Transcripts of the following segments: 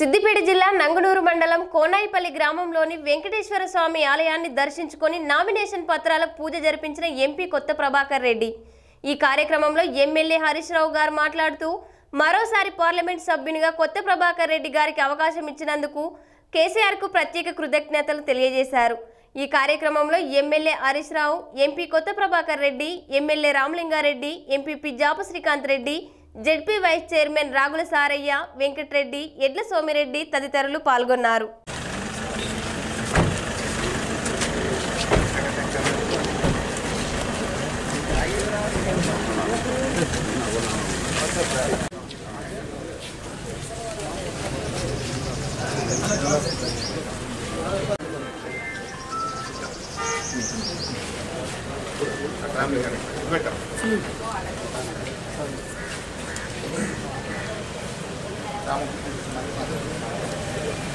సిద్దిపేట జిల్లా నంగనూరు మండలం కోనాయిపల్లి గ్రామంలోని వెంకటేశ్వర స్వామి ఆలయాన్ని దర్శించుకొని నామినేషన్ పత్రాల పూజ జరిపించిన ఎంపీ కొత్త ప్రభాకర్ రెడ్డి. ఈ కార్యక్రమంలో ఎమ్మెల్యే హరీష్ రావు గారు మాట్లాడుతూ మరోసారి పార్లమెంట్ సభ్యునిగా కొత్త ప్రభాకర్ రెడ్డి గారికి అవకాశం ఇచ్చినందుకు కేసీఆర్కు ప్రత్యేక కృతజ్ఞతలు తెలియజేశారు. ఈ కార్యక్రమంలో MLA Harish Rao MP Kotha Prabhakar Reddy MLA Ramalinga Reddy MPP Japa Srikanth Reddy ZP vice chairman Ragula Sarayya Venkata Reddy Edla Somi Reddy తదితరులు పాల్గొన్నారు. Tamam.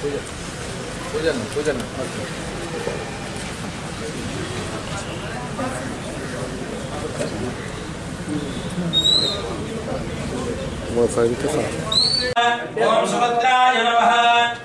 Buyurun. Buyurun, buyurun. Bakın. Wi-Fi bir kafa. Om Sumatraya Namaha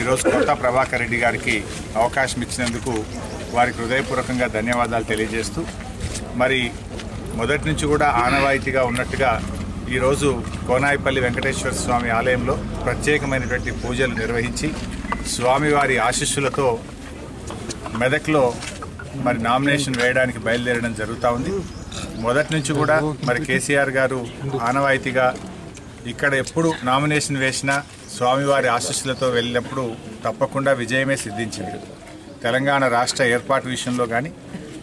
ఈరోజు కొత్త ప్రభాకర్ రెడ్డి గారికి అవకాశం ఇచ్చినందుకు వారికి హృదయపూర్వకంగా ధన్యవాదాలు తెలియజేస్తూ మరి మొదటి నుంచి కూడా ఆనవాయితీగా ఉన్నట్టుగా ఈరోజు కోనాయిపల్లి వెంకటేశ్వర స్వామి ఆలయంలో ప్రత్యేకమైనటువంటి పూజలు నిర్వహించి స్వామివారి ఆశీస్సులతో మెదక్లో మరి నామినేషన్ వేయడానికి బయలుదేరడం జరుగుతూ ఉంది. మొదటి నుంచి కూడా మరి కేసీఆర్ గారు ఆనవాయితీగా ఇక్కడ ఎప్పుడు నామినేషన్ వేసినా స్వామివారి ఆశీస్సులతో వెళ్ళినప్పుడు తప్పకుండా విజయమే సిద్ధించింది. తెలంగాణ రాష్ట్ర ఏర్పాటు విషయంలో కానీ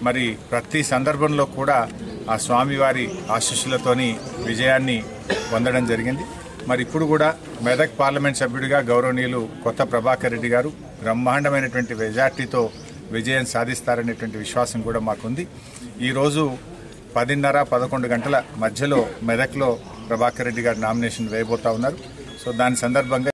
మరి ప్రతి సందర్భంలో కూడా ఆ స్వామివారి ఆశీస్సులతోని విజయాన్ని పొందడం జరిగింది. మరి ఇప్పుడు కూడా మెదక్ పార్లమెంట్ సభ్యుడిగా గౌరవనీయులు కొత్త ప్రభాకర్ రెడ్డి గారు బ్రహ్మాండమైనటువంటి మెజార్టీతో విజయం సాధిస్తారనేటువంటి విశ్వాసం కూడా మాకుంది. ఈరోజు పదిన్నర పదకొండు గంటల మధ్యలో మెదక్లో ప్రభాకర్ రెడ్డి గారు నామినేషన్ వేయబోతా ఉన్నారు. సో దాని సందర్భంగా